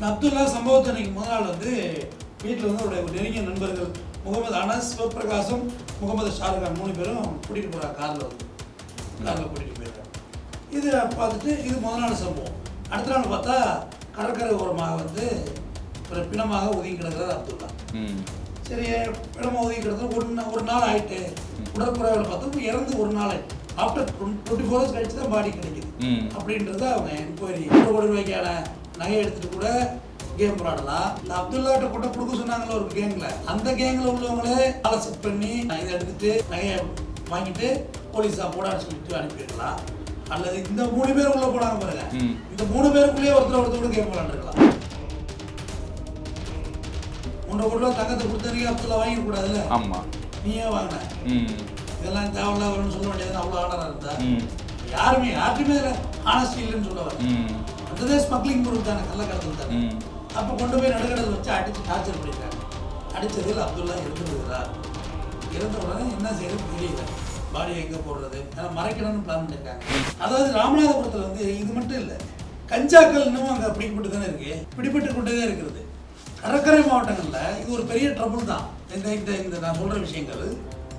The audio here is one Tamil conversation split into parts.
இந்த அப்துல்லா சம்பவத்தை அன்னைக்கு முதல் நாள் வந்து வீட்டில் வந்து அவருடைய நெருங்கிய நண்பர்கள் முகமது அனஸ் சிவபிரகாசம் முகமது ஷாருக்கான் மூணு பேரும் கூட்டிகிட்டு போகிறாங்க காரில் வந்து. காரில் கூட்டிகிட்டு போயிருக்காங்க இது பார்த்துட்டு இது முதல் நாள் சம்பவம். அடுத்த நாள் பார்த்தா கடற்கரை ஓரமாக வந்து ஒரு பிணமாக ஒதுங்கி கிடக்கிறார் அப்துல்லா. சரி பிணமாக ஒதுங்கி கிடக்கிறது ஒரு ஒரு நாள் ஆயிட்டு. உடற்குறைவில் பார்த்தா இறந்து ஒரு நாள் ஆஃப்டர் டுவெண்ட்டி ஃபோர் ஹவர்ஸ் கழிச்சு தான் பாடி கிடைக்குது அப்படின்றத அவங்க என்கொயரி ஒரு கோடி ரூபாய்க்கான நகை எடுத்துட்டு கூட கேம் விளாடலாம் இந்த அப்துல்லாட்ட கூட கொடுக்க சொன்னாங்களோ ஒரு கேங்ல அந்த கேங்ல உள்ளவங்களே ஆளை செட் பண்ணி நான் இதை எடுத்துட்டு நகையை வாங்கிட்டு போலீஸா போடான்னு சொல்லிட்டு அனுப்பிடலாம் அல்லது இந்த மூணு பேர் உள்ள போனாங்க பாருங்க. இந்த மூணு பேருக்குள்ளேயே ஒருத்தர் ஒருத்தர் கூட கேம் விளாண்டுருக்கலாம் ஒன்றரை கோடி தங்கத்தை கொடுத்தவங்க அப்துல்லா வாங்கிட கூடாதுல்ல? ஆமாம் நீ ஏன் வாங்கின இதெல்லாம் தேவையில்ல வரும்னு சொல்ல வேண்டியது அவ்வளோ ஆர்டராக இருந்தா. யாருமே யாருக்குமே ஆனஸ்டி இல்லைன்னு சொல்ல வரேன் அதுவே ஸ்மக்லிங் தானே கள்ளக்கடத்தல் தானே. அப்போ கொண்டு போய் நடுக்கடல் வச்சு அடிச்சு டார்ச்சர் பண்ணிருக்காங்க அடிச்சதில் அப்துல்லா இறந்து விடுகிறார் இறந்த உடனே என்ன செய்யறது தெரியல. பாடி எங்கே போடுறது? ஏன்னா மறைக்கணும்னு பிளான் பண்ணியிருக்காங்க அதாவது ராமநாதபுரத்தில் வந்து இது மட்டும் இல்லை கஞ்சாக்கள் இன்னமும் அங்கே பிடிக்கப்பட்டு தானே இருக்கு. பிடிபட்டு கொண்டே தான் இருக்கிறது கடற்கரை மாவட்டங்களில் இது ஒரு பெரிய ட்ரபுள் தான். இந்த இந்த இந்த நான் சொல்கிற விஷயங்கள்.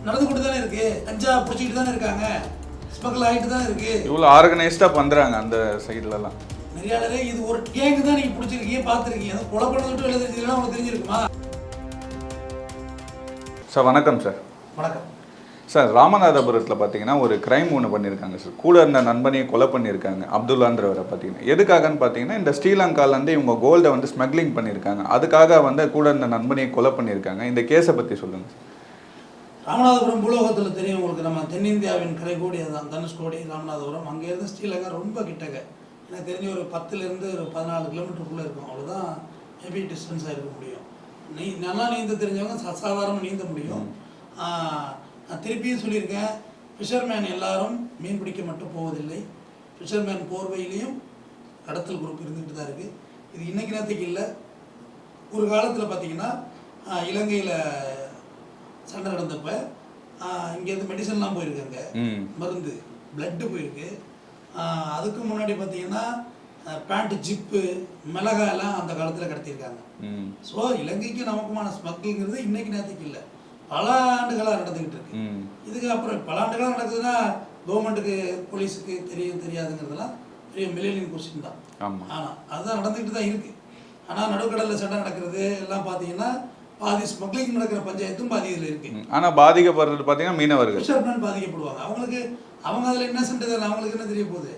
நடந்து கொண்டு தானே இருக்கு. கஞ்சா பிடிச்சிக்கிட்டு தானே இருக்காங்க. ஸ்மக்கிள் ஆகிட்டு தான் இருக்கு. இவ்வளோ ஆர்கனைஸ்டாக பண்ணுறாங்க அந்த சைட்லலாம் நெறியாளரே இது ஒரு கேங்கு தான் நீங்க பிடிச்சிருக்கீங்க பார்த்துருக்கீங்க. அது கொலை பண்ண விட்டு வெளியே தெரிஞ்சதுன்னா உங்களுக்கு தெரிஞ்சிருக்குமா? சார் வணக்கம் சார். வணக்கம். சார் ராமநாதபுரத்தில் பார்த்தீங்கன்னா ஒரு கிரைம் ஒன்று பண்ணியிருக்காங்க சார். கூட இருந்த நண்பனையும் கொலை பண்ணியிருக்காங்க அப்துல்லான்றவரை பார்த்தீங்கன்னா எதுக்காகன்னு பார்த்தீங்கன்னா இந்த ஸ்ரீலங்காலேருந்து இவங்க கோல்டை வந்து ஸ்மக்லிங் பண்ணியிருக்காங்க அதுக்காக வந்து கூட இருந்த நண்பனையும் கொலை பண்ணியிருக்காங்க இந்த கேஸை பற்றி சொல்லுங்கள் சார். ராமநாதபுரம் பூலோகத்தில் தெரியும் உங்களுக்கு நம்ம தென்னிந்தியாவின் கரைகோடி அதுதான் தனுஷ்கோடி ராமநாதபுரம். அங்கேருந்து ஸ்ரீலங்கா ரொம்ப கிட்டக்க. எனக்கு தெரிஞ்சு ஒரு பத்துலேருந்து ஒரு பதினாலு கிலோமீட்டருக்குள்ளே இருக்கும். அவ்வளோதான். ஹெவி டிஸ்டன்ஸாக இருக்க முடியும். நீ நல்லா நீந்த தெரிஞ்சவங்க ச- சாதாரணமா நீந்த முடியும். நான் திருப்பியும் சொல்லியிருக்கேன் ஃபிஷர்மேன் எல்லாரும் மீன் பிடிக்க மட்டும் போவதில்லை. ஃபிஷர்மேன் போர்வையிலையும் கடத்தல் குரூப் இருந்துகிட்டு தான் இருக்குது இது இன்னைக்கு நேரத்துக்கு இல்லை. ஒரு காலத்தில் பார்த்தீங்கன்னா இலங்கையில் சண்டை நடந்தப்ப இங்கேருந்து மெடிசன்லாம் போயிருக்காங்க. மருந்து பிளட்டு போயிருக்கு. அதுக்கு முன்னாடி பார்த்தீங்கன்னா பேண்ட் ஜிப்பு மிளகாயெல்லாம் அந்த காலத்தில் கடத்தியிருக்காங்க ஸோ இலங்கைக்கு நமக்குமான ஸ்மக்கிள்ங்கிறது இன்னைக்கு நேரத்துக்கு இல்லை. பல ஆண்டுகளாக நடந்துக்கிட்டு இருக்கு. இதுக்கு அப்புறம் பல ஆண்டுகளாக நடக்குதுன்னா கவர்மெண்ட்டுக்கு போலீஸுக்கு தெரியும் தெரியாதுங்கிறதெல்லாம் பெரிய மில்லியன் கொஸ்டின் தான். ஆனால் அதுதான் நடந்துக்கிட்டு தான் இருக்கு. ஆனால் நடுக்கடலில் சண்டை நடக்கிறது எல்லாம் பார்த்தீங்கன்னா பாதி ஸ்மக்லிங் நடக்கிற பஞ்சாயத்தும் பாதி இதில் இருக்கு. ஆனால் பாதிக்கப்படுறது பார்த்தீங்கன்னா மீனவர்கள். பாதிக்கப்படுவாங்க. அவங்களுக்கு அவங்க அதில் இன்னசென்ட் தானே அவங்களுக்கு என்ன தெரிய போகுது?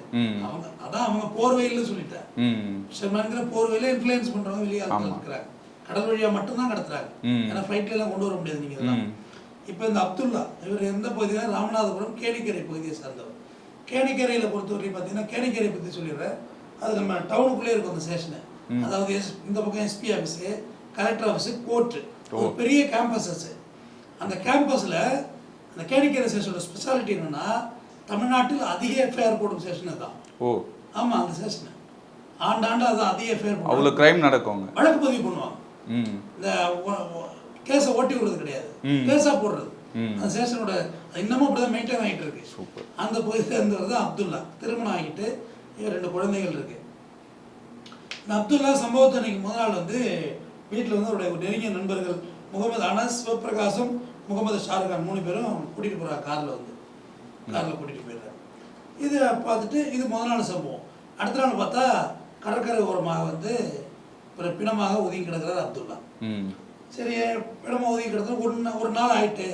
அவங்க அதான் அவங்க போர்வையில் சொல்லிட்டேன். ம். ஃபிஷர்மேன்கிற போர்வையில இன்ஃப்ளூயன்ஸ் பண்றவங்க வெளியே ஆட்கள். இருக்கிறாங்க. கடல் வழியா மட்டும்தான் கடத்துறாங்க. ஏன்னா ஃப்ளைட்ல எல்லாம் கொண்டு வர முடியாது நீங்க இதெல்லாம். இப்போ இந்த அப்துல்லா இவர் எந்த பகுதியா ராமநாதபுரம் கேணிக்கரை பகுதியை சார்ந்தவர். கேணிக்கரையில பொறுத்தவரைக்கும் பார்த்தீங்கன்னா கேணிக்கரை பத்தி சொல்லிடுறேன். அது நம்ம டவுனுக்குள்ளே இருக்கும் அந்த ஸ்டேஷனு அதாவது இந்த பக்கம் SP office collector office court ஒரு பெரிய கேம்பஸஸ் அந்த கேம்பஸில் அந்த கேணிக்கரை ஸ்டேஷனோட ஸ்பெஷாலிட்டி என்னன்னா தமிழ்நாட்டில் அதிக எஃப்ஐஆர் போடும் ஸ்டேஷன் தான் ஓ. ஆமா அந்த ஸ்டேஷன் ஆண்டாண்டு அது அதிக எஃப்ஐஆர் அவ்வளோ கிரைம் நடக்குங்க வழக்கு பதிவு பண்ணுவாங்க. இந்த கேஸை ஓட்டி விடுறது கிடையாது. ம். கேஸா போடுறது. அந்த ஸ்டேஷனோட இன்னமும் அப்படிதான் மெயின்டைன் ஆகிட்டு இருக்கு. சூப்பர். அந்த பகுதியில் தான் அப்துல்லா. திருமணம் ஆகிட்டு ரெண்டு குழந்தைகள் இருக்கு. இந்த அப்துல்லா சம்பவத்தை அன்னைக்கு முதல் நாள் வந்து வீட்டில் வந்து அவருடைய நெருங்கிய நண்பர்கள் முகமது அனஸ் சிவபிரகாசம் முகமது ஷாருக்கான் மூணு பேரும் கூட்டிகிட்டு போகிறாங்க காரில் வந்து. காரில் கூட்டிகிட்டு போயிடுறாங்க இது பார்த்துட்டு இது முதல் நாள் சம்பவம். அடுத்த நாள் பார்த்தா கடற்கரை ஓரமாக வந்து பிணமாக ஒதுங்கி கிடக்கிறார் அப்துல்லா. சரி பிணமாக ஒதுங்கி கிடக்கிறது ஒரு ஒரு நாள் ஆயிட்டு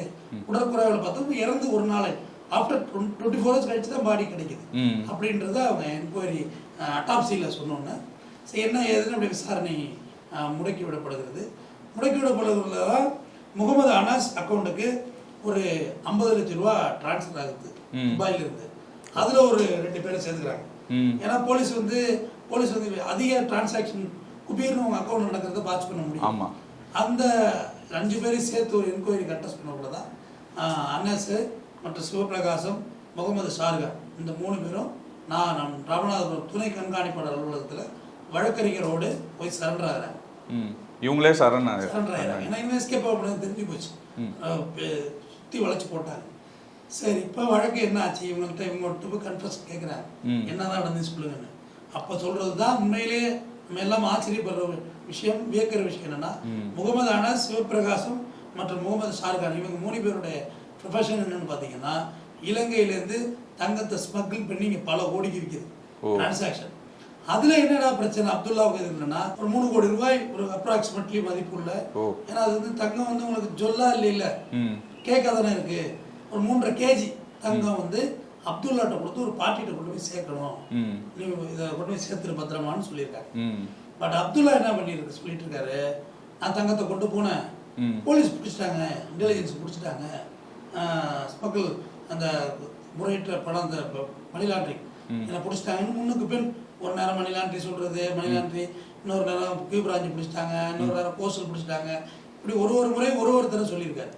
உடற்குறைவில் பார்த்தா இறந்து ஒரு நாள் ஆஃப்டர் டுவெண்ட்டி ஃபோர் ஹவர்ஸ் கழிச்சு தான் பாடி கிடைக்குது. அப்படின்றத அவங்க என்கொயரி அட்டாப்சியில் சொன்னோன்னே. சரி என்ன ஏதுன்னு அப்படி விசாரணை முடக்கி விடப்படுகிறது. முடக்கி விடப்படுகிறதுல தான் முகமது அனாஸ் அக்கௌண்ட்டுக்கு ஒரு ஐம்பது லட்சம் ரூபா ட்ரான்ஸ்ஃபர் ஆகுது. துபாயில இருந்து அதில் ஒரு ரெண்டு பேரை சேர்த்துக்கிறாங்க ம். ஏன்னா போலீஸ் வந்து போலீஸ் வந்து அதிக டிரான்சாக்ஷன் குபீர்னு உங்கள் அக்கௌண்ட் நடக்கிறத வாட்ச் பண்ண முடியும். அந்த அஞ்சு பேரையும் சேர்த்து ஒரு என்கொயரி கண்டஸ்ட் பண்ணக்குள்ள தான் அன்னஸ் மற்றும் சிவபிரகாசம் முகமது ஷாருகா. இந்த மூணு பேரும் நான் நம் ராமநாதபுரம் துணை கண்காணிப்பாளர் அலுவலகத்தில் வழக்கறிஞரோடு போய் சரண்டர் ஆகிறேன். இவங்களே சரண் சரண்டர் ஆகிறாங்க ஏன்னா இன்னும் எஸ்கேப் ஆகக்கூடாது தெரிஞ்சு போச்சு. சுத்தி வளைச்சு போட்டாங்க. சரி இப்போ வழக்கு என்ன ஆச்சு இவங்கள்ட்ட இவங்கள்ட்ட போய் கன்ஃபர்ஸ் கேட்குறாங்க. என்னதான் நடந்துச்சு சொல்லுங்கன்னு. அப்போ சொல்றது தான் உண்மையிலேயே நம்ம எல்லாம் ஆச்சரியப்படுற விஷயம் வியக்கிற விஷயம் என்னன்னா முகமது அனஸ் சிவபிரகாசம் மற்றும் முகமது ஷாருக்கான் இவங்க மூணு பேருடைய ப்ரொஃபஷன் என்னன்னு பார்த்தீங்கன்னா இலங்கையிலேருந்து தங்கத்தை ஸ்மக்கிள் பண்ணி இங்கே பல கோடிக்கு விற்கிது டிரான்சாக்ஷன் அதுல என்னடா பிரச்சனை? அப்துல்லாவுக்கு என்னன்னா ஒரு மூணு கோடி ரூபாய் ஒரு அப்ராக்சிமேட்லி மதிப்புள்ள. ஏன்னா அது வந்து தங்கம் வந்து உங்களுக்கு ஜொல்லா இல்லைல்ல. ம். கேட்க தானே இருக்கு? ஒரு மூன்றரை கேஜி தங்கம் வந்து அப்துல்லாட்ட கொடுத்து ஒரு பாட்டிகிட்ட கொண்டு போய் சேர்க்கணும். நீ இதை கொண்டு போய் சேர்த்துரு பத்திரமான்னு சொல்லியிருக்காங்க ம். பட் அப்துல்லா என்ன பண்ணியிருக்கு சொல்லிட்டு இருக்காரு நான் தங்கத்தை கொண்டு போனேன். போலீஸ் பிடிச்சிட்டாங்க இன்டெலிஜென்ஸ் பிடிச்சிட்டாங்க. ஸ்மக்கிள் அந்த முறையற்ற பணம் அந்த மணி லாண்ட்ரிங் என்னை பிடிச்சிட்டாங்கன்னு முன்னுக்கு பின் ஒரு நேரம் மணி லாண்ட்ரி சொல்றது மணி லாண்ட்ரி இன்னொரு நேரம் கியூ பிராஞ்சி பிடிச்சிட்டாங்க இன்னொரு நேரம் கோஸ்டல் பிடிச்சிட்டாங்க. இப்படி ஒரு ஒரு முறை ஒரு ஒருத்தர் சொல்லியிருக்காரு.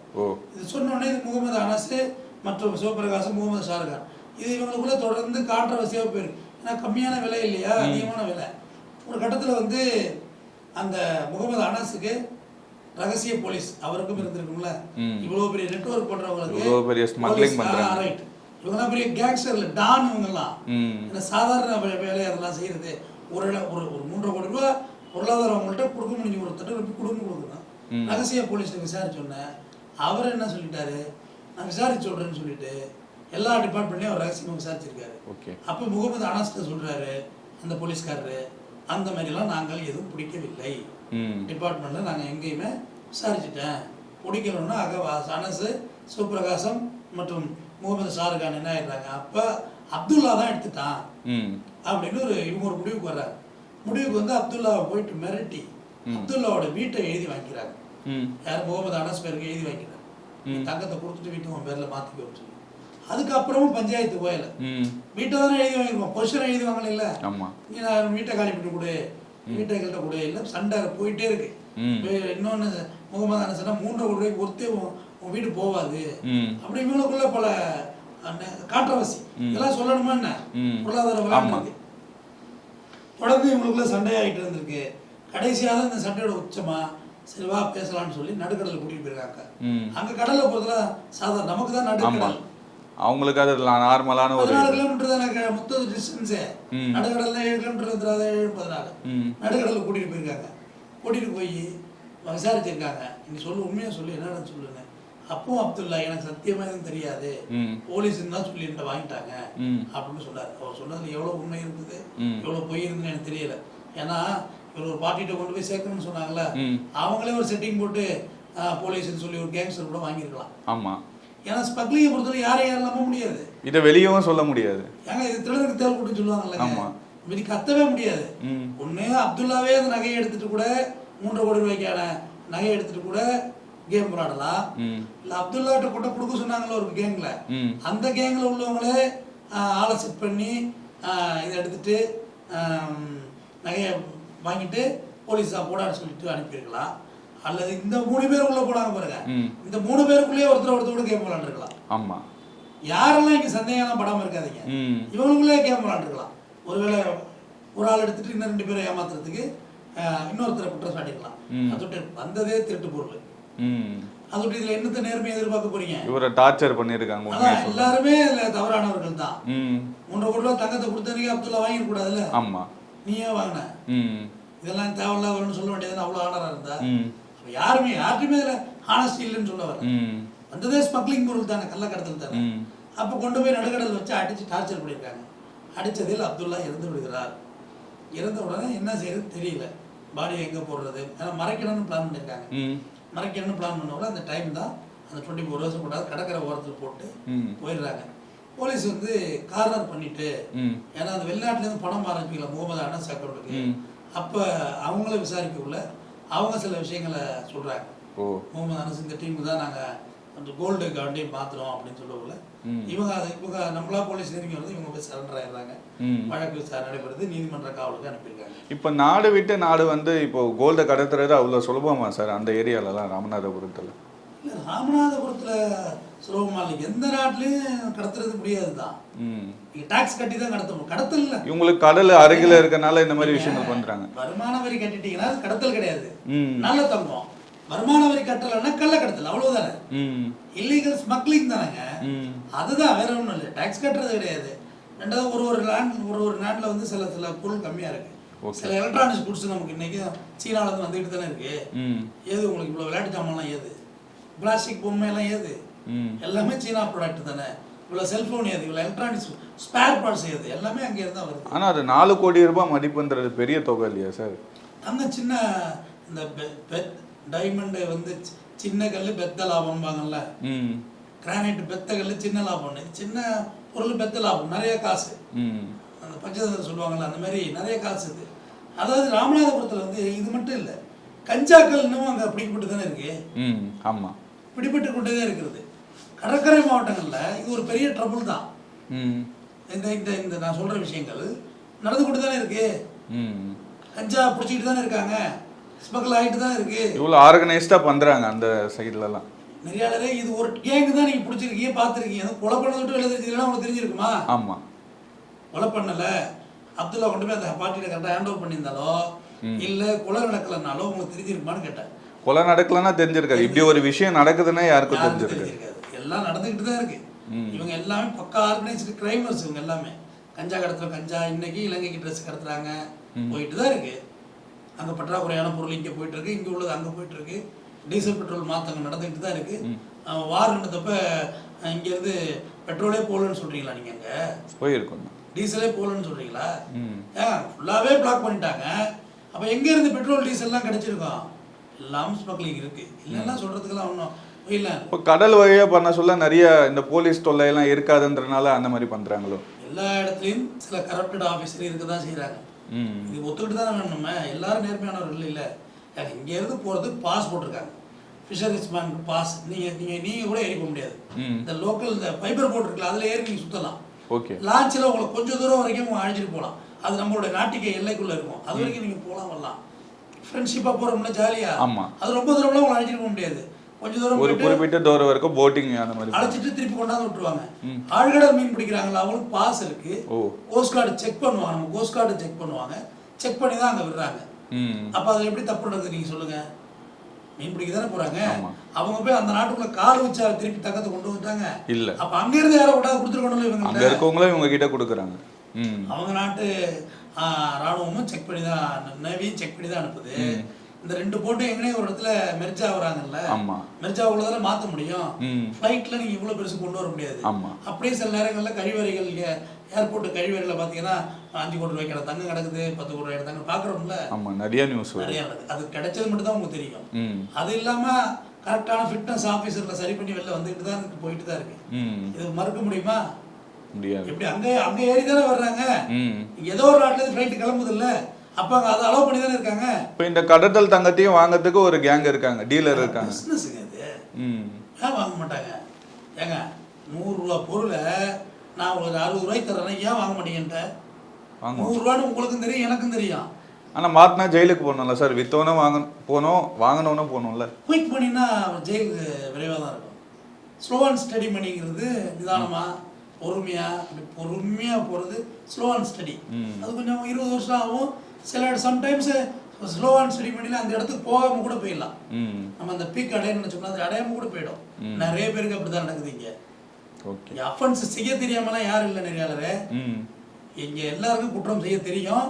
இது சொன்ன உடனே இது முகமது அனசு மற்றும் சிவபிரகாசம் முகமது ஷாருக்கான். இது இவங்களுக்குள்ள தொடர்ந்து கான்ட்ரவர்சியாக போயிருக்கு ஏன்னா கம்மியான விலை இல்லையா? அதிகமான விலை. ஒரு கட்டத்தில் வந்து அந்த முகமது அனஸுக்கு ரகசிய போலீஸ் அவருக்கும் இருந்திருக்கும்ல. இவ்வளவு பெரிய நெட்வொர்க் பண்றவங்களுக்கு இவ்வளவு பெரிய. ரைட் இவங்கெல்லாம் பெரிய கேங்ஸ்டர்ல டான் இவங்கெல்லாம். ஏன்னா சாதாரண வேலை அதெல்லாம் செய்யறது. ஒரு ஒரு ஒரு மூன்றரை கோடி ரூபாய் பொருளாதாரம் அவங்கள்ட்ட கொடுக்க முடிஞ்சு குடும்பம் கொடுக்கணும். ம். ரகசிய போலீஸ்ல விசாரிச்சோன்னே அவர் என்ன சொல்லிட்டாரு? நான் விசாரிச்சு சொல்றேன்னு சொல்லிட்டு எல்லா டிபார்ட்மெண்ட்லயும் அவர் ரகசியமா விசாரிச்சிருக்காரு. ஓகே. அப்ப முகமது அனாஸ்ட சொல்றாரு அந்த போலீஸ்காரரு அந்த மாதிரிலாம் நாங்கள் எதுவும் பிடிக்கவில்லை. டிபார்ட்மெண்ட்ல நாங்க எங்கேயுமே விசாரிச்சுட்டேன். பிடிக்கணும்னா அக அனசு சிவபிரகாசம் மற்றும் முகமது ஷாருக்கான் என்ன ஆயிடுறாங்க? அப்ப அப்துல்லா தான் எடுத்துட்டான். அப்படின்னு ஒரு இவங்க ஒரு முடிவுக்கு வர்றாங்க முடிவுக்கு வந்து அப்துல்லாவை போயிட்டு மிரட்டி அப்துல்லாவோட வீட்டை எழுதி வாங்கிக்கிறாங்க. யார் முகமது அனஸ் பேருக்கு எழுதி நீ தங்கத்தை கொடுத்துட்டு வீட்டு உன் பேர்ல மாத்திக்கோ சொல்லி அதுக்கப்புறமும் பஞ்சாயத்து போயல வீட்டை தானே எழுதி வாங்கிருக்கோம் பொசிஷன் எழுதி வாங்கல நான் வீட்டை காலி பண்ணி கொடு. வீட்டை எங்கள்கிட்ட கொடு. இல்லை சண்டை போயிட்டே இருக்கு. இன்னொன்னு முகமது அனசனா மூன்றரை கோடி ரூபாய்க்கு ஒருத்தே உன் வீடு போவாது. அப்படி இவங்களுக்குள்ள பல கான்ட்ரவர்சி இதெல்லாம் சொல்லணுமா என்ன. பொருளாதார. விளையாட்டு. தொடர்ந்து இவங்களுக்குள்ள சண்டையாகிட்டு இருந்திருக்கு. கடைசியாக இந்த சண்டையோட உச்சமா சரி வா பேசலாம்னு சொல்லி நடுக்கடலை கூட்டிட்டு போயிருக்காங்க. அங்க கடல்ல போறதுல சாதாரண நமக்கு தான் நடுக்கடல். அவங்களுக்கு அது நார்மலான ஒரு பதினாலு கிலோமீட்டர் தானே மொத்த டிஸ்டன்ஸே. நடுக்கடல்ல ஏழு கிலோமீட்டர் ஏழு பதினாலு நடுக்கடலில் கூட்டிட்டு போயிருக்காங்க. கூட்டிட்டு போய் விசாரிச்சிருக்காங்க. நீ சொல்லு உண்மையா சொல்லு என்னன்னு சொல்லுங்க அப்பவும் அப்துல்லா எனக்கு சத்தியமா எதுவும் தெரியாது. போலீஸ் தான் சொல்லி என்கிட்ட வாங்கிட்டாங்க. அப்படின்னு சொன்னார். அவர் சொன்னதுல எவ்வளவு உண்மை இருக்குது? ம். எவ்வளவு பொய் இருக்குன்னு எனக்கு தெரியல. ஏன்னா இவர் ஒரு பார்ட்டிகிட்ட கொண்டு போய் சேர்க்கணும்னு சொன்னாங்கல்ல. அவங்களே ஒரு செட்டிங் போட்டு போலீஸ்னு சொல்லி ஒரு கேங்ஸ்டர் கூட வாங்கியிருக்கலாம். ஆமா. ஏன்னா ஸ்மக்லிங்கை பொறுத்தவரை யாரையும் யாரும் நம்ப முடியாது. இதை வெளியவும் சொல்ல முடியாது. ஏங்க இது திருடனுக்கு தேல் கூட்டுன்னு சொல்லுவாங்கல்ல ஆமா. இப்படி கத்தவே முடியாது. ஒண்ணு அப்துல்லாவே அந்த நகையை எடுத்துட்டு கூட மூன்றரை கோடி ரூபாய்க்கான நகையை எடுத்துட்டு கூட கேம் விளாடலாம் ம். இல்ல அப்துல்லாட்ட கூட கொடுக்க சொன்னாங்களோ ஒரு கேங்ல அந்த கேங்ல உள்ளவங்களே ஆளை செட் பண்ணி இதை எடுத்துட்டு நகையை வாங்கிட்டு போலீஸா போடான்னு சொல்லிட்டு அனுப்பியிருக்கலாம். அல்லது இந்த மூணு பேர் உள்ள போனாங்க பாருங்க. இந்த மூணு பேருக்குள்ளேயே ஒருத்தர் ஒருத்தரோட கேம் விளாண்டுருக்கலாம் ஆமா. யாரெல்லாம் இங்க சந்தேகம்லாம் படாம இருக்காதீங்க. இவங்களுக்குள்ளே கேம் விளாண்டுருக்கலாம் ஒருவேளை ஒரு ஆள் எடுத்துட்டு இன்னும் ரெண்டு பேரை ஏமாத்துறதுக்கு இன்னொருத்தரை குற்றம் சாட்டிக்கலாம். அதோட வந்ததே திருட்டு பொருள். அதோட இதுல என்னத்த நேர்மையை எதிர்பார்க்க போறீங்க? இவரை டார்ச்சர் சொல்ல எல்லாருமே இதுல தவறானவர்கள் தான். ம். மூன்றரை கோடி ரூபா தங்கத்தை கொடுத்ததுக்கே அப்துல்லா வாங்கிட கூடாதுல்ல? ஆமா. நீ ஏன் வாங்கின இதெல்லாம் தேவையில்லாதவர்னு சொல்ல வேண்டியது அவ்வளவு ஆனரா இருந்தா யாருமே யாருக்குமே இதுல ஹானஸ்டி இல்லைன்னு சொல்ல வரேன் ம். வந்ததே ஸ்மக்லிங் பொருள் தானே கள்ளக்கடத்தல் தானே. ம். அப்ப கொண்டு போய் நடுக்கடல் வச்சு அடிச்சு டார்ச்சர் பண்ணியிருக்காங்க. அடிச்சதில் அப்துல்லா இறந்து விடுகிறார். இறந்த உடனே என்ன செய்யறது தெரியல. பாடியை எங்க போடுறது? ஏன்னா மறைக்கணும்னு பிளான் பண்ணியிருக்காங்க. மறைக்கணும்னு பிளான் பண்ண கூட அந்த டைம் தான் அந்த டுவெண்ட்டி ஃபோர் ஹவர்ஸ் போட்டால் கடற்கரை ஓரத்தில் போட்டு போயிடுறாங்க. போலீஸ் வந்து கார்னர் பண்ணிட்டு ஏன்னா அந்த வெளிநாட்டுலேருந்து பணம் ஆரம்பிக்கல முகமது அனஸ் அக்கௌண்ட்டுக்கு ம். அப்போ அவங்கள விசாரிக்கக்குள்ள அவங்க சில விஷயங்களை சொல்கிறாங்க முகமது அனஸ் இந்த டீமுக்கு தான் நாங்கள் அந்த கோல்டு காண்டி மாத்துறோம் அப்படின்னு சொல்லக்குள்ள. இவங்க அதை இவங்க நம்மளா போலீஸ் நெருங்கி வந்து இவங்க போய் சரண்டர் ஆயிடுறாங்க. வழக்கு விசாரணை நடைபெறுது நீதிமன்ற காவலுக்கு அனுப்பியிருக்காங்க. இப்போ நாடு விட்டு நாடு வந்து இப்போ கோல்டை கடத்துறது அவ்வளோ சுலபமா சார் அந்த ஏரியாலலாம் ராமநாதபுரத்தில்? இல்லை ராமநாதபுரத்தில் சுலபமா இல்லை எந்த நாட்டிலையும் கடத்துறது முடியாது தான் டாக்ஸ் கட்டி தான் கடத்த முடியும். கடத்தல் இல்லை. இவங்களுக்கு கடல் அருகில் இருக்கனால இந்த மாதிரி விஷயங்கள் பண்றாங்க. வருமான வரி கட்டிட்டீங்கன்னா கடத்தல் கிடையாது. நல்ல தங்கம். வருமான வரி கட்டலைன்னா கள்ள கடத்தல் அவ்வளவுதானே? இல்லீகல் ஸ்மக்லிங் தானேங்க. அதுதான் வேற ஒன்றும் இல்லை. டேக்ஸ் கட்டுறது கிடையாது. ரெண்டாவது ஒரு ஒரு லேண்ட் ஒரு ஒரு நாட்டில் வந்து சில சில பொருள் கம்மியாக இருக்கு. சில எலக்ட்ரானிக்ஸ் குட்ஸ் நமக்கு இன்னைக்கு சீனால இருந்து வந்துகிட்டு தானே இருக்கு. ஏது உங்களுக்கு இவ்வளோ விளையாட்டு ஜாமான்லாம் ஏது? பிளாஸ்டிக் பொம்மையெல்லாம் ஏது எல்லாமே சீனா ப்ராடக்ட் தானே? இவ்வளோ செல்ஃபோன் ஏது இவ்வளோ எலக்ட்ரானிக்ஸ் ஸ்பேர் பார்ட்ஸ் ஏது எல்லாமே அங்கே இருந்தால் வருது. ஆனால் அது நாலு கோடி ரூபாய் மதிப்புன்றது பெரிய தொகை இல்லையா சார்? அந்த சின்ன இந்த டைமண்டு வந்து சின்ன கல் பெத்த லாபம்பாங்கல்ல கிரானைட் பெத்த கல் சின்ன லாபம். சின்ன பொருள் பெத்த லாபம். நிறைய காசு. அந்த பஞ்சதந்திரம் சொல்லுவாங்கல்ல அந்த மாதிரி நிறைய காசு இது. அதாவது ராமநாதபுரத்தில் வந்து இது மட்டும் இல்லை கஞ்சாக்கள் இன்னமும் அங்கே பிடிக்கப்பட்டு தானே இருக்கு ஆமாம் பிடிபட்டு கொண்டே தான் இருக்கிறது. கடற்கரை மாவட்டங்களில் இது ஒரு பெரிய ட்ரபுள் தான். ம். இந்த இந்த இந்த நான் சொல்கிற விஷயங்கள் நடந்து கொண்டு தானே இருக்கு. கஞ்சா பிடிச்சிக்கிட்டு தானே இருக்காங்க. ஸ்மக்கிள் ஆகிட்டு தான் இருக்கு. இவ்வளோ ஆர்கனைஸ்டாக பண்ணுறாங்க அந்த சைட்லலாம். நிறையாளரே இது ஒரு கேங்கு தான் நீங்கள் பிடிச்சிருக்கீங்க பார்த்துருக்கீங்க. கொலை பண்ண விட்டு வெளியே தெரிஞ்சிருக்கா உங்களுக்கு தெரிஞ்சிருக்குமா? ஆமாம் கொலை பண்ணல. அப்துல்லா கொண்டு போய் அந்த பார்ட்டியில கரெக்டாக ஹேண்ட் ஓவர் பண்ணியிருந்தாலோ இல்லை கொலை நடக்கலைனாலோ உங்களுக்கு தெரிஞ்சிருக்குமான்னு கேட்டேன். கொலை நடக்கலன்னா தெரிஞ்சிருக்காது. இப்படி ஒரு விஷயம் நடக்குதுன்னா யாருக்கும் தெரிஞ்சிருக்காது. எல்லாம் நடந்துக்கிட்டு தான் இருக்கு. இவங்க எல்லாமே பக்கா ஆர்கனைஸ்டு கிரைமர்ஸ் இவங்க எல்லாமே. கஞ்சா கடத்துற கஞ்சா இன்னைக்கு இலங்கைக்கு ட்ரெஸ் கடத்துறாங்க. போயிட்டு தான் இருக்கு. அங்கே பற்றாக்குறையான பொருள் இங்கே போயிட்டு இருக்கு இங்கே உள்ளது அங்கே போயிட்டு இருக்கு. டீசல் பெட்ரோல் மாற்றங்கள் நடந்துக்கிட்டு தான் இருக்கு. வார் நடந்தப்ப இங்கேருந்து பெட்ரோலே போகலன்னு சொல்றீங்களா நீங்கள் அங்கே? போயிருக்கோம். டீசலே போகலன்னு சொல்றீங்களா? ஃபுல்லாகவே பிளாக் பண்ணிட்டாங்க. அப்போ எங்கேருந்து பெட்ரோல் டீசல்லாம் கிடைச்சிருக்கோம்? எல்லாம் ஸ்மக்லிங் இருக்கு. இல்லைன்னா சொல்றதுக்கெல்லாம் ஒன்றும் இல்லை. இப்போ கடல் வழியாக பண்ண சொல்ல நிறைய இந்த போலீஸ் தொல்லையெல்லாம் இருக்காதுன்றனால அந்த மாதிரி பண்ணுறாங்களோ எல்லா இடத்துலையும் சில கரப்டட் ஆஃபீஸர் இருக்க தான் செய்கிறாங்க இது ஒத்துக்கிட்டு தானே வேணும் நம்ம எல்லாரும் நேர்மையானவர்கள் இல்லை இங்கேருந்து போகிறது பாஸ் போட்டிருக்காங்க. ஃபிஷரிஸ் மேன் பாஸ் நீங்கள் நீங்கள் நீங்கள் கூட ஏறி போக முடியாது. இந்த லோக்கல் இந்த ஃபைபர் போட் இருக்குல்ல அதில் ஏறி நீங்கள் சுற்றலாம் ஓகே. லான்ச்சில் உங்களை கொஞ்சம் தூரம் வரைக்கும் அழைச்சிட்டு போகலாம் அது நம்மளுடைய நாட்டுக்கு எல்லைக்குள்ளே இருக்கும். அது வரைக்கும் நீங்கள் போகலாம் வரலாம். ஃப்ரெண்ட்ஷிப்பாக போகிறோம்னா ஜாலியாக ஆமா. அது ரொம்ப தூரம்லாம் உங்களை அழைச்சிட்டு போக முடியாது. கொஞ்சம் தூரம் ஒரு குறிப்பிட்ட தூரம் வரைக்கும் போட்டிங் அந்த மாதிரி அழைச்சிட்டு திருப்பி கொண்டாந்து விட்டுருவாங்க. ஆழ்கடல் மீன் பிடிக்கிறாங்களா? அவங்களுக்கு பாஸ் இருக்கு. கோஸ்ட் கார்டு செக் பண்ணுவாங்க. நம்ம கோஸ்ட் கார்டு செக் பண்ணுவாங்க. செக் பண்ணி தான் அங்கே விடுறாங்க. அப்போ அதில் எப்படி தப்பு நடக்குது நீங்கள் சொல்லுங்க. மீன் பிடிக்க தானே போகிறாங்க ஆமா. அவங்க போய் அந்த நாட்டுக்குள்ள கால் வச்சா திருப்பி தக்கத்தை கொண்டு வந்துட்டாங்க. இல்லை. அப்போ அங்கேருந்து யாரோ கொண்டாந்து கொடுத்துருக்கணும் அங்கே இவங்க இருக்கவங்களும் இவங்க கிட்ட கொடுக்குறாங்க. அவங்க நாட்டு ராணுவமும் செக் பண்ணி தான் நேவியும் செக் பண்ணி தான் அனுப்புது. இந்த ரெண்டு போட்டும் எங்கனே ஒரு இடத்துல மெர்ஜ் ஆகுறாங்கல்ல? மெர்ஜ் ஆகுள்ளதால மாற்ற முடியும். ம். ஃப்ளைட்டில் நீங்கள் இவ்வளோ பெருசு கொண்டு வர முடியாது. அப்படியே சில நேரங்களில் கழிவறைகள் ஏர்போர்ட் கழிவறையில் பார்த்தீங்கன்னா அஞ்சு கோடி இடம் தங்கம் கிடக்குது பத்து கோடி ரூபாய் தங்கம் பார்க்குறோம்ல ஆமா நிறைய நியூஸ் நிறைய அது கிடைச்சது மட்டும் தான் உங்களுக்கு தெரியும். அது இல்லாமல் கரெக்டான ஃபிட்னஸ் ஆஃபீஸரில் சரி பண்ணி வெளில வந்துட்டு தான் போயிட்டு தான் இருக்கு. இது மறுக்க முடியுமா? முடியாது. எப்படி அங்கே அங்கே ஏறி தானே வர்றாங்க ஏதோ ஒரு நாட்டுல இருந்து ஃப்ளைட் கிளம்புது இல்ல அப்ப அங்க அதை அலோவ் பண்ணி தானே இருக்காங்க? இப்போ இந்த கடத்தல் தங்கத்தையும் வாங்குறதுக்கு ஒரு கேங் இருக்காங்க டீலர் இருக்காங்க. பிசினஸ்ங்க இது ம். ஏன் வாங்க மாட்டாங்க? ஏங்க நூறுரூவா பொருளை நான் உங்களுக்கு அறுபது ரூபாய்க்கு தரேன் ஏன் வாங்க மாட்டீங்கன்ட்ட வாங்குவோம் நூறுரூவான்னு உங்களுக்கும் தெரியும் எனக்கும் தெரியும். ஆனா மாட்டினா ஜெயிலுக்கு போகணும்ல சார் வித்தவனும் வாங்க போனோம் வாங்கினவனும் போகணும்ல. குயிக் பண்ணினா ஜெயிலுக்கு விரைவாக தான் இருக்கும். ஸ்லோ அண்ட் ஸ்டடி மணிங்கிறது நிதானமா? பொறுமையா அப்படி பொறுமையா போறது ஸ்லோ அண்ட் ஸ்டடி. அது கொஞ்சம் இருபது வருஷம் ஆகும். சில சம்டைம்ஸ் ஸ்லோ அண்ட் ஸ்டடி பண்ணில அந்த இடத்துக்கு போகாம கூட போயிடலாம். நம்ம அந்த பீக் அடைய நினைச்சோம்னா அது அடையாம கூட போயிடும். நிறைய பேருக்கு அப்படிதான் நடக்குது இங்க. அஃபென்ஸ் செய்ய தெரியாமலாம் யாரும் இல்லை நிறையாளரு இங்க எல்லாருக்கும் குற்றம் செய்ய தெரியும்.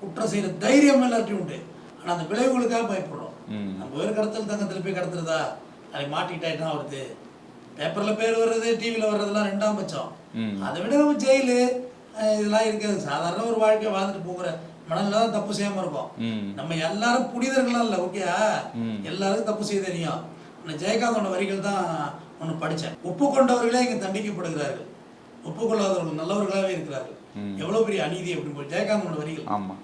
குற்றம் செய்யற தைரியம் எல்லார்ட்டையும் உண்டு. ஆனா அந்த விளைவுகளுக்காக பயப்படுறோம். நம்ம வேறு கடத்தல் தங்கத்தில் போய் கடத்துறதா? நாளைக்கு மாட்டிக்கிட்டாயிட்டா வருது பேப்பர்ல பேர் வர்றது டிவியில் வர்றதெல்லாம் ரெண்டாம் பட்சம். அதை விட நம்ம ஜெயிலு இதெல்லாம் இருக்காது. சாதாரண ஒரு வாழ்க்கை வாழ்ந்துட்டு போகிற மனதில் தான் தப்பு செய்யாம இருக்கோம். ம். நம்ம எல்லாரும் புனிதர்களாம் இல்லை ஓகே. எல்லாருக்கும் தப்பு செய்ய தெரியும் இந்த ஜெயகாந்தோட வரிகள் தான் ஒன்று படித்தேன் ஒப்புக்கொண்டவர்களே இங்கே தண்டிக்கப்படுகிறார்கள். ஒப்புக்கொள்ளாதவர்கள் நல்லவர்களாகவே இருக்கிறார்கள். எவ்வளோ பெரிய அநீதி அப்படின்னு போய் ஜெயகாந்தோட வரிகள். ஆமா.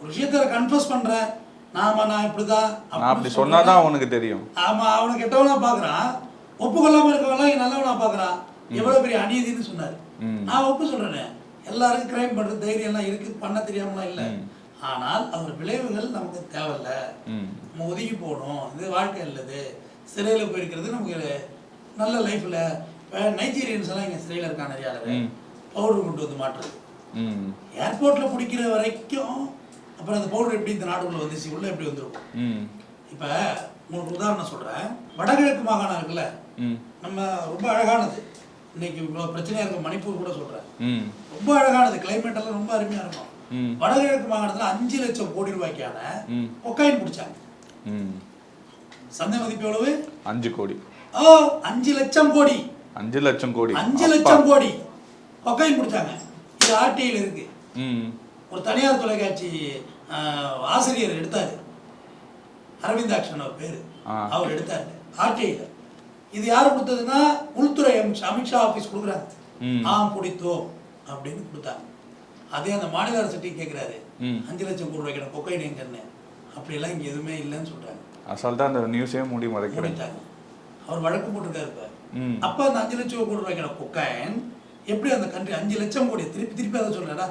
ஒரு விஷயத்த கன்ஃபர்ஸ் பண்றேன். நாம நான் இப்படிதான் நான் அப்படி சொன்னாதான் அவனுக்கு தெரியும். ஆமா அவனை கெட்டவனா பாக்குறான். ஒப்புக்கொள்ளாம இருக்கவங்களாம் இங்க நல்லவனா பாக்குறான். எவ்வளவு பெரிய அநீதின்னு சொன்னாரு. நான் ஒப்பு சொல்றேனே. எல்லாருக்கும் கிரைம் பண்றது தைரியம் எல்லாம் இருக்கு பண்ண தெரியாமலாம் இல்ல. ஆனால் அதோட விளைவுகள் நமக்கு தேவையில்ல. நம்ம ஒதுங்கி போகணும். இது வாழ்க்கை இல்லது சிறையில போயிருக்கிறது நமக்கு நல்ல லைஃப்ல நைஜீரியன்ஸ் எல்லாம் இங்க சிறையில இருக்காங்க நிறைய. பவுடர் கொண்டு வந்து மாட்டுறது ஏர்போர்ட்ல பிடிக்கிற வரைக்கும் அப்புறம் அந்த பவுடர் எப்படி இந்த நாடுக்குள்ள வந்துச்சு உள்ள எப்படி வந்துருக்கும் இப்ப உங்களுக்கு உதாரணம் சொல்றேன். வடகிழக்கு மாகாணம் இருக்குல்ல. நம்ம ரொம்ப அழகானது. இன்னைக்கு இவ்வளோ பிரச்சனையா இருக்க மணிப்பூர் கூட சொல்றேன். ரொம்ப அழகானது climate எல்லாம் ரொம்ப அருமையா இருக்கும். வடகிழக்கு மாகாணத்துல அஞ்சு லட்சம் கோடி ரூபாய்க்கான ம். கொக்கைன் பிடிச்சாங்க. சந்தை மதிப்பு எவ்வளவு? அஞ்சு கோடி. ஓ அஞ்சு லட்சம் கோடி. அஞ்சு லட்சம் கோடி. அஞ்சு. லட்சம் கோடி. கொக்கைன் பிடிச்சாங்க. இது ஆர்டிஐல இருக்கு. ஒரு தனியார் தொலைக்காட்சி ஆசிரியர் எடுத்தாரு. அரவிந்தாக்ஷன் அவர் பேரு. அவர் எடுத்தாரு. ஆர்டிஐல. இது யார் கொடுத்ததுன்னா உள்துறை அமித்ஷா அமித்ஷா ஆபீஸ் கொடுக்குறாங்க. ஆம் பிடித்தோம் அப்படின்னு கொடுத்தாங்க. அதே அந்த மாநில அரசு கேட்குறாரு ம். அஞ்சு லட்சம் கோடி ரூபாய்க்கு கொக்கைன் எங்கன்னு அப்படியெல்லாம் இங்க எதுவுமே இல்லைன்னு சொல்றாங்க. அசால்ட்டா அந்த நியூஸே மூடி மறைக்கிறேன் மூடிட்டாங்க. அவர் வழக்கு போட்டிருக்காரு இப்ப. அப்ப அந்த அஞ்சு லட்சம் கோடி ரூபாய்க்கான கொக்கைன். எப்படி அந்த கண்ட்ரி அஞ்சு லட்சம் கோடி திருப்பி திருப்பி அதை சொல்றேன்னா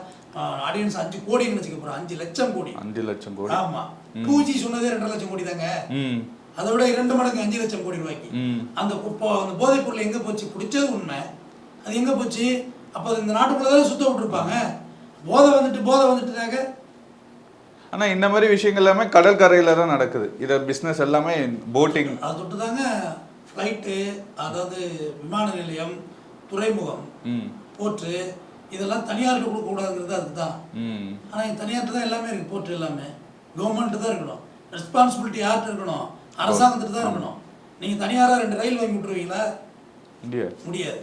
ஆடியன்ஸ் அஞ்சு கோடின்னு வச்சுக்க போறோம் அஞ்சு லட்சம் கோடி. அஞ்சு லட்சம் கோடி. ஆமா. டூ ஜி சொன்னதே ரெண்டரை லட்சம் கோடி தாங்க. அதை விட இரண்டு மடங்கு அஞ்சு லட்சம் கோடி ரூபாய்க்கு. அந்த குப்போ அந்த போதைப் பொருள் எங்க போச்சு? பிடிச்சது உண்மை. அது எங்க போச்சு? அப்ப இந்த நாட்டுக்குள்ளதான் சுத்த விட்டுருப்பாங்க. போதை வந்துட்டு போதை வந்துட்டுனாக்க? ஆனா இந்த மாதிரி விஷயங்கள் எல்லாமே கடற்கரையில தான் நடக்குது. இத பிசினஸ் எல்லாமே போட்டிங் அதை தொட்டு தாங்க ஃப்ளைட்டு அதாவது விமான நிலையம் துறைமுகம் ம். போர்ட்டு இதெல்லாம் தனியார்கிட்ட கொடுக்கக்கூடாதுங்கிறது அதுக்கு தான் ஆனால் தனியார்கிட்ட தான் எல்லாமே இருக்குது போர்ட்டு எல்லாமே. கவர்மெண்ட்டு தான் இருக்கணும். ரெஸ்பான்சிபிலிட்டி யார்கிட்ட இருக்கணும்? அரசாங்கத்துக்கு தான் இருக்கணும் நீங்கள் தனியாராக ரெண்டு ரயில் வாங்கி விட்டுருவீங்களா? முடியாது.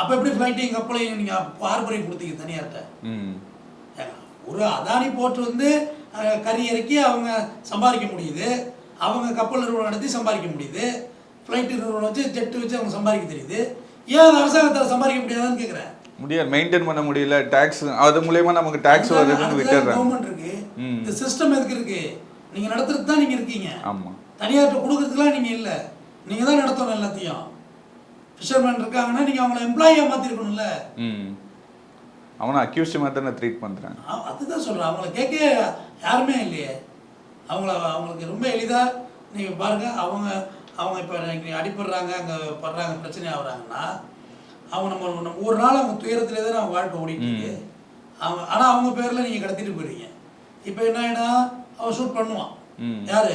அப்போ எப்படி ஃப்ளைட்டையும் கப்பலையும் நீங்கள் பார்பரையும் கொடுத்தீங்க தனியார்கிட்ட? ஒரு அதானி போர்ட் வந்து கறி இறக்கி அவங்க சம்பாதிக்க முடியுது. அவங்க கப்பல் நிறுவனம் நடத்தி சம்பாதிக்க முடியுது. ஃப்ளைட் நிறுவனம் வச்சு ஜெட்டு வச்சு அவங்க சம்பாதிக்க தெரியுது. ஏன் அது அரசாங்கத்தால் சம்பாதிக்க முடியாதான்னு கேட்குறேன் முடியாது. மெயின்டைன் பண்ண முடியல. டாக்ஸ் அது மூலியமா நமக்கு டாக்ஸ் வருதுன்னு விட்டுறாங்க கவர்மெண்ட் இருக்கு. இந்த சிஸ்டம் எதுக்கு இருக்கு? நீங்க நடத்துறது தான் நீங்க இருக்கீங்க. ஆமா. தனியார்ட்ட கொடுக்கறதுக்குலாம் நீங்க இல்ல. நீங்க தான் நடத்தணும் எல்லாத்தையும். ஃபிஷர்மேன் இருக்காங்கன்னா நீங்க அவங்கள எம்ப்ளாயியா மாத்திருக்கணும்ல. ம். அவனை அக்யூஸ்ட் மாதிரி தானே ட்ரீட் பண்றாங்க. அ- அதுதான் சொல்றேன். அவங்கள கேட்க யாருமே இல்லையே. அவங்கள அவங்களுக்கு ரொம்ப எளிதா நீங்க பாருங்க அவங்க அவங்க இப்போ இன்னைக்கு அடிப்படுறாங்க அங்க படுறாங்க பிரச்சனை ஆகுறாங்கன்னா அவங்க நம்ம நம்ம ஒரு நாள் அவங்க துயரத்திலே தான் அவங்க வாழ்க்கை ஓடிட்டு அவங்க ஆனா அவங்க பேர்ல நீங்க கடத்திட்டு போயிருவீங்க இப்போ என்ன ஆயிடும்? அவன் ஷூட் பண்ணுவான். யாரு?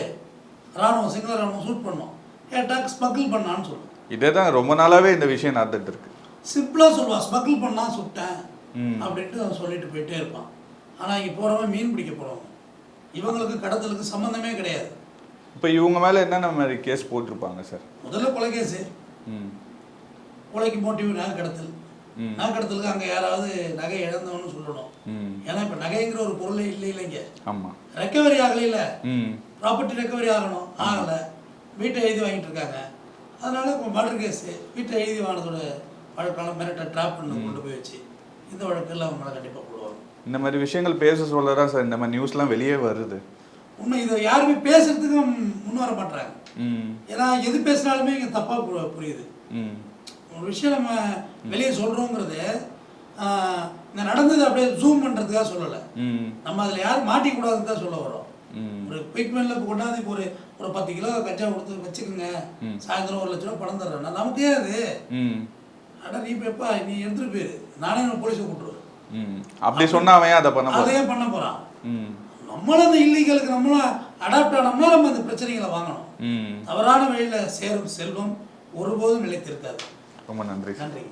ராணுவம் சிங்கள ராணுவம் ஷூட் பண்ணுவான் கேட்டா ஸ்மக்கிள் பண்ணான்னு சொல்லுவான் இதே தான் ரொம்ப நாளாவே இந்த விஷயம் நடந்துட்டு இருக்கு. சிம்பிளா சொல்லுவான் ஸ்மக்கிள் பண்ணா சுட்டேன். அப்படின்ட்டு அவன் சொல்லிட்டு போயிட்டே இருப்பான். ஆனா இங்க போறவன் மீன் பிடிக்க போறவங்க இவங்களுக்கு கடத்தலுக்கு சம்பந்தமே கிடையாது. இப்போ இவங்க மேல என்னென்ன மாதிரி கேஸ் போட்டிருப்பாங்க சார் முதல்ல கொலை கேஸு கொலைக்கு மோட்டிவ் கடத்தல். ம். நகை கடத்தலுக்கு அங்க யாராவது நகை இழந்தவன்னு சொல்லணும். ஏன்னா இப்ப நகைங்கிற ஒரு பொருளே இல்லை இல்லைங்க. ஆமா. ரெக்கவரி ஆகல இல்ல. ப்ராப்பர்ட்டி ரெக்கவரி ஆகணும். ஆகல. வீட்டை எழுதி வாங்கிட்டு இருக்காங்க. அதனால இப்போ மர்டர் கேஸ் வீட்டை எழுதி வாங்கினதோட வழக்கான மிரட்ட ட்ராப் பண்ணி கொண்டு போய் வச்சு இந்த வழக்கில் அவங்க மேலே கண்டிப்பாக போடுவாங்க. இந்த மாதிரி விஷயங்கள் பேச சொல்ல தான் சார் இந்த மாதிரி நியூஸ்லாம் வெளியே வருது. உண்மை இதை யாருமே பேசுறதுக்கு முன் வர மாட்டாங்க ஏன்னா எது பேசினாலுமே இங்கே தப்பாக புரியுது. ஒரு விஷயம் நம்ம வெளியே சொல்கிறோங்கிறது இந்த நடந்தது அப்படியே ஜூம் பண்ணுறதுக்காக சொல்லலை. நம்ம அதில் யாரும் மாட்டிக்கூடாதுன்னு தான் சொல்ல வரோம் ஒரு இப்போ கொண்டாந்து இப்போ ஒரு ஒரு பத்து கிலோ கஞ்சா கொடுத்து வச்சுக்கோங்க. சாயந்தரம் ஒரு லட்ச ரூபா பணம் தர்றேன்னா நமக்கே அது. அட நீ இப்போ எப்பா நீ எடுத்துட்டு போயிரு. நானே போலீஸை கூட்டுருவேன். அப்படி சொன்னா அவன் ஏன் அதை பண்ண அதையே பண்ண போறான். நம்மளும் அந்த இல்லீகலுக்கு நம்மளும் அடாப்ட் ஆனோம்னா நம்ம அந்த பிரச்சனைகளை வாங்கணும். தவறான வழியில சேரும் செல்வம் ஒருபோதும் நிலைத்திருக்காது. ரொம்ப நன்றி நன்றி.